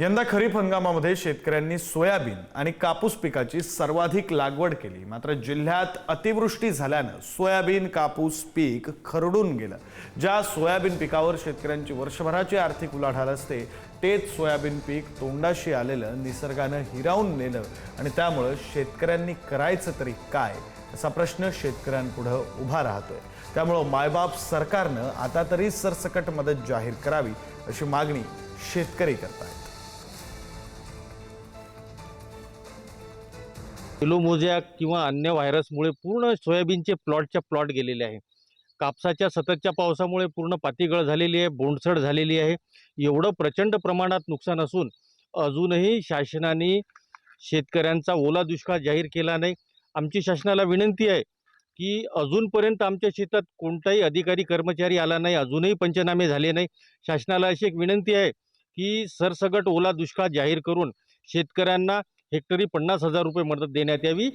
यंदा खरीप हंगामामध्ये शेतकऱ्यांनी सोयाबीन आणि कापूस पिकाची सर्वाधिक लागवड केली. मात्र जिल्ह्यात अतिवृष्टी झाल्यानं सोयाबीन कापूस पीक खरडून गेलं. ज्या सोयाबीन पिकावर शेतकऱ्यांची वर्षभराची आर्थिक उलाढाल असते तेच सोयाबीन पीक तोंडाशी आलेलं निसर्गानं हिरावून नेलं आणि त्यामुळं शेतकऱ्यांनी करायचं तरी काय असा प्रश्न शेतकऱ्यांपुढं उभा राहतोय. त्यामुळं मायबाप सरकारनं आता तरी सरसकट मदत जाहीर करावी अशी मागणी शेतकरी करतात किलोमोज्या किंवा अन्य व्हायरसमुळे पूर्ण सोयाबीनचे प्लॉटच्या प्लॉट गेलेले आहे. कापसाच्या सततच्या पावसामुळे पूर्ण पातीगळ झालेली आहे बोंडसड झालेली आहे. एवढं प्रचंड प्रमाणात नुकसान असून अजूनही शासनाने शेतकऱ्यांचा ओला दुष्काळ जाहीर केला नाही. आमची शासनाला विनंती आहे की अजूनपर्यंत आमच्या शेतात कोणताही अधिकारी कर्मचारी आला नाही अजूनही पंचनामे झाले नाही. शासनाला अशी एक विनंती आहे की सरसगट ओला दुष्काळ जाहीर करून शेतकऱ्यांना हेक्टरी पन्नास हजार रुपये मदत देण्यात यावी.